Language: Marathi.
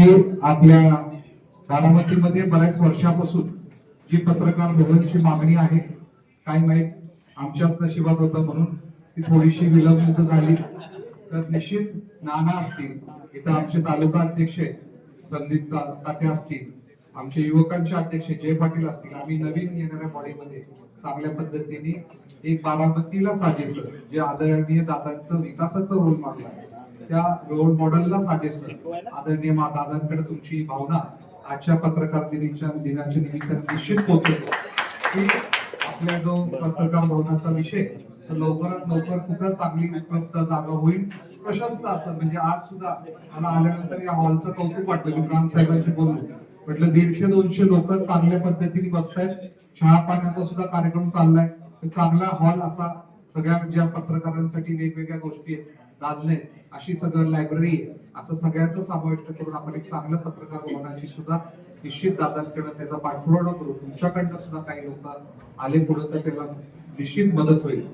की आपल्या बारामतीमध्ये बऱ्याच वर्षापासून जी पत्रकार भवनची मागणी आहे काही माहीत आमच्याच नशिबात होतं म्हणून ती थोडीशी विलंब झाली तर निश्चित नाना असतील. इथं आमचे तालुका अध्यक्ष संदीप ताते असतील आमचे युवकांचे अध्यक्ष जय पाटील असतील. आम्ही नवीन येणाऱ्या बॉडीमध्ये चांगल्या पद्धतीने एक बारामतीला साजेस जे आदरणीय दादांचं विकासाचं रोल मॉडेल आहे. त्या रोल मॉडेलला साजेस आदरणीय दादांकडे तुमची भावना आजच्या पत्रकार दिनाच्या दिनाच्या निमित्ताने निश्चित पोहोचवतो. की आपल्या जो पत्रकार भवनाचा विषय लवकरात लवकर खूपच चांगली उपयुक्त जागा होईल प्रशस्त असं. म्हणजे आज सुद्धा मला आल्यानंतर या हॉलचं कौतुक वाटलं मी प्राण साहेबांशी बोललो. म्हटलं दीडशे दोनशे लोक चांगल्या पद्धतीने बसतायत. चहा पाण्याचा सुद्धा कार्यक्रम चाललाय. चांगला हॉल असा सगळ्या ज्या पत्रकारांसाठी वेगवेगळ्या गोष्टी आहेत. दादले अशी सगळं लायब्ररी असं सगळ्याचं समाविष्ट करून आपण एक चांगलं पत्रकार होण्याची सुद्धा निश्चित दादांकडे त्याचा पाठपुरावा करू तुमच्याकडनं सुद्धा काही लोक आले पुढे तर त्याला निश्चित मदत होईल.